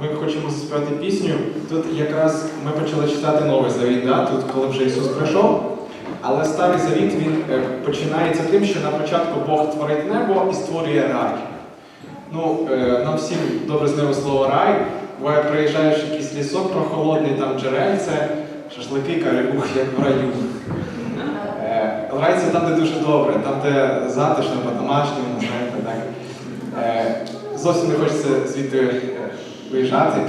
ми хочемо заспівати пісню. Тут якраз ми почали читати Новий Завіт, да? тут коли вже Ісус прийшов. Але Старий Завіт він е, починається тим, що на початку Бог творить небо і створює рай. Ну, е, нам всім добре знайоме слово рай. Буває, приїжджаєш якийсь лісок прохолодний, там джерельце, шашлики, каже, ух, як в раю. Е, Рай це там, де дуже добре, там, де затишно, по-домашньому, знаєте, так. Зовсім не хочеться звідти виїжджати.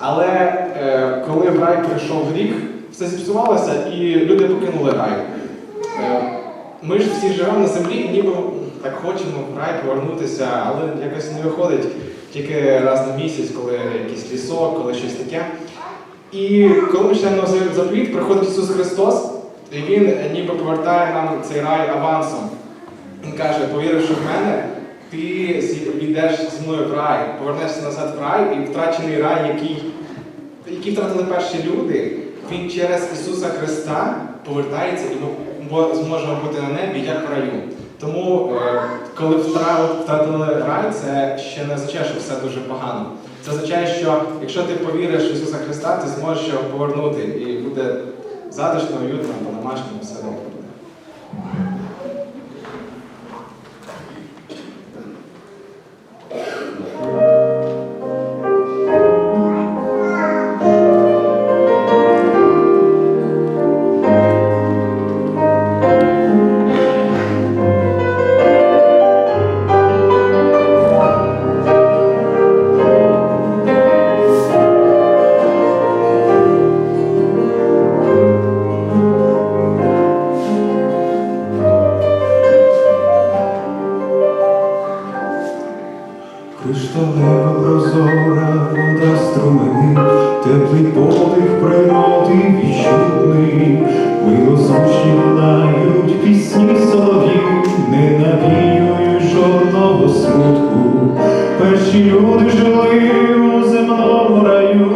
Але е, коли в рай прийшов рік, все зіпсувалося і люди покинули рай. Е, Ми ж всі живемо на землі, ніби так хочемо в рай повернутися, але якось не виходить тільки раз на місяць, коли якийсь лісок, коли щось таке. І коли ми читаємо новий заповіт, приходить Ісус Христос, і Він е, ніби повертає нам цей рай авансом. Він каже, повіривши в мене, ти війдеш зі мною в рай, повернешся назад в рай, і втрачений рай, який, який втратили перші люди, він через Ісуса Христа повертається і ми зможемо бути на небі, як в раю. Тому, е, коли втратили рай, це ще не означає, що все дуже погано. Це означає, що якщо ти повіриш в Ісуса Христа, ти зможеш його повернути, і буде затишно, уютно, по-домашньому, все добре. Кришталева прозора вода струмени, теплий подих природи відчутний, милозвучні лунають пісні солов'їв, не навіюють жодного смутку. Перші люди жили у земному раю,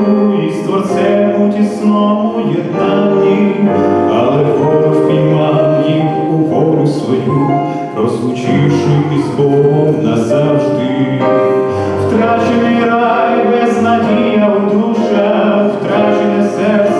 і з творцем у тісному єднанні, але воду впіймав їх у волю свою, розлучивши із Богом назавжди. Втрачений рай, безнадія у душах, втрачене серце,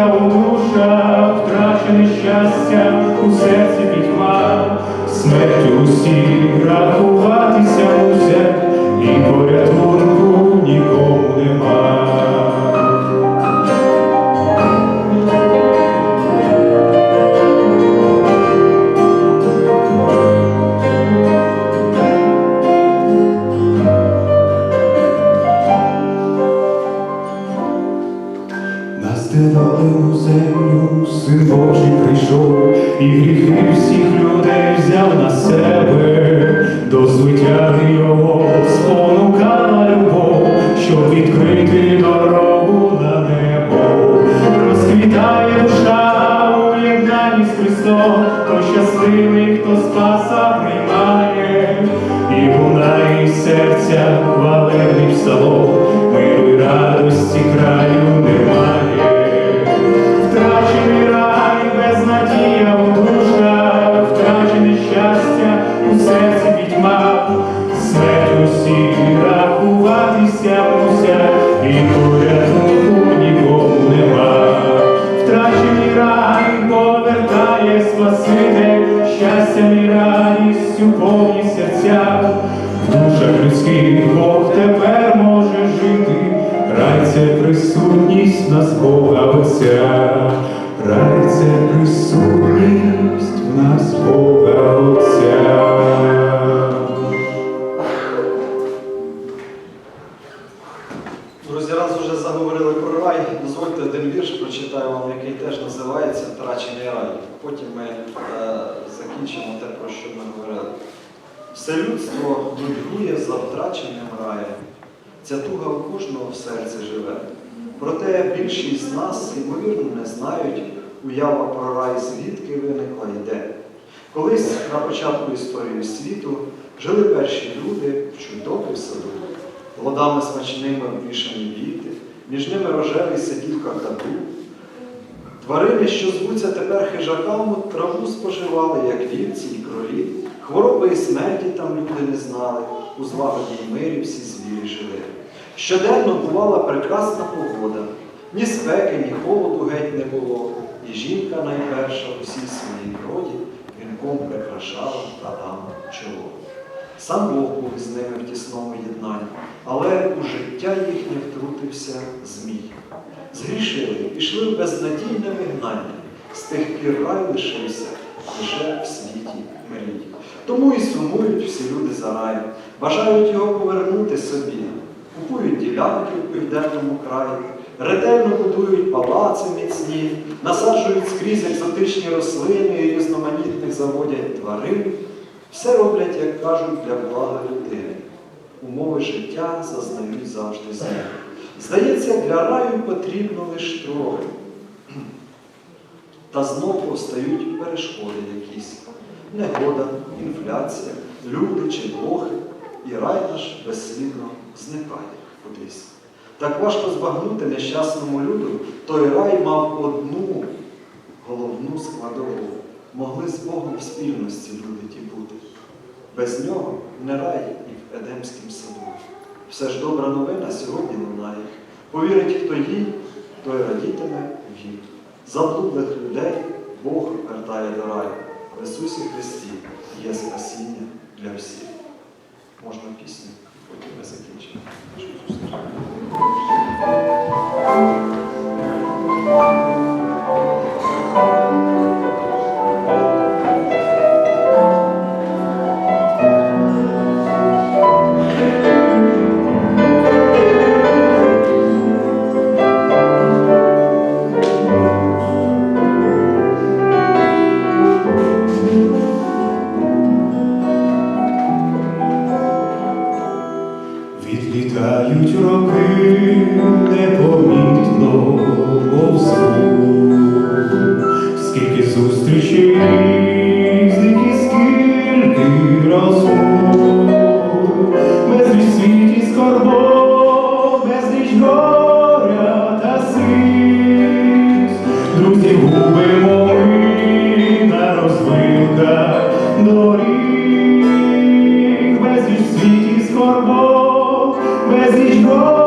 безнадія у душах, втрачене щастя у серці пітьма, смертю усіх рахуватися серця хвалебний псалом, миру й радості краю немає. Втрачений рай, безнадія у душах, втрачене щастя у серці пітьма, смерть усі рахуватися мусять, і порятунку нікому нема. Втрачений рай повертає Спаситель, щастям і радістю серця. Душах людських Бог тепер може жити, рай це присутність нас Бога Отця, рай це присутність в нас Бога Отця. Друзі, раз вже заговорили про рай, дозвольте один вірш прочитаю вам, який теж називається Втрачений рай. Потім ми е, закінчимо те, про що ми говорили. Все людство нудьгує за втраченим раєм. Ця туга у кожного в серці живе. Проте більшість з нас, ймовірно, не знають, уява про рай звідки виникла і де. Колись на початку історії світу жили перші люди в чудовій саду. Плодами смачними обвішані віти, між ними рожевий сидів какаду. Тварини, що звуться тепер хижаками, траву споживали, як вівці і кролі. Хвороби і смерті там люди не знали, у злагоді й мирі всі звірі жили. Щоденно бувала прекрасна погода, ні спеки, ні холоду геть не було, і жінка найперша у всій своїй роді вінком прикрашала Адаму чоло. Сам Бог був з ними в тісному єднанні, але у життя їхнє втрутився змій. Згрішили, пішли в безнадійне вигнання, з тих пір рай лишився лише в світі мрій. Тому і сумують всі люди за рай, бажають його повернути собі, купують ділянки в південному краї, ретельно будують палаци міцні, насаджують скрізь екзотичні рослини і різноманітних заводять тварин. Все роблять, як кажуть, для блага людини. Умови життя зазнають завжди змін. Здається, для раю потрібно лише трохи. Та знов повстають перешкоди якісь. Негода, інфляція, люди чи блохи, і рай наш безслідно зникає кудись. Так важко збагнути нещасному люду, той рай мав одну головну складову. Могли з Богом в спільності люди ті бути. Без нього не рай і в Едемськім саду. Все ж добра новина сьогодні лунає. Повірить, хто їй, той радітиме вік. Заблудлих людей Бог вертає до раю. В Ісусі Христі є спасіння для всіх. Можна пісню, потім ми закінчимо. Senhor.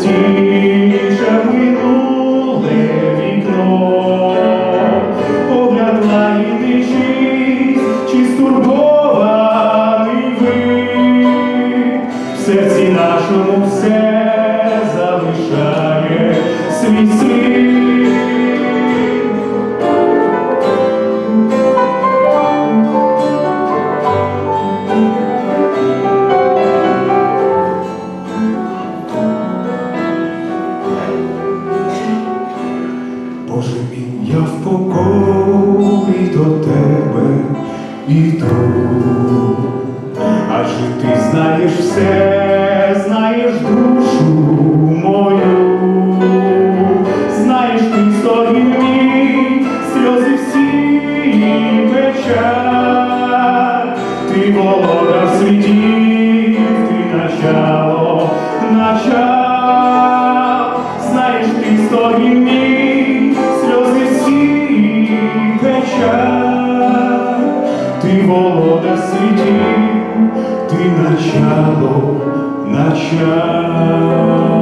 Все І вітру, адже ти знаєш все, знаєш душу мою, знаєш ти історію мій, сльози всі і печаль, ти володар світів, ти начало, начало, знаєш ти історію мій. Начало, начал.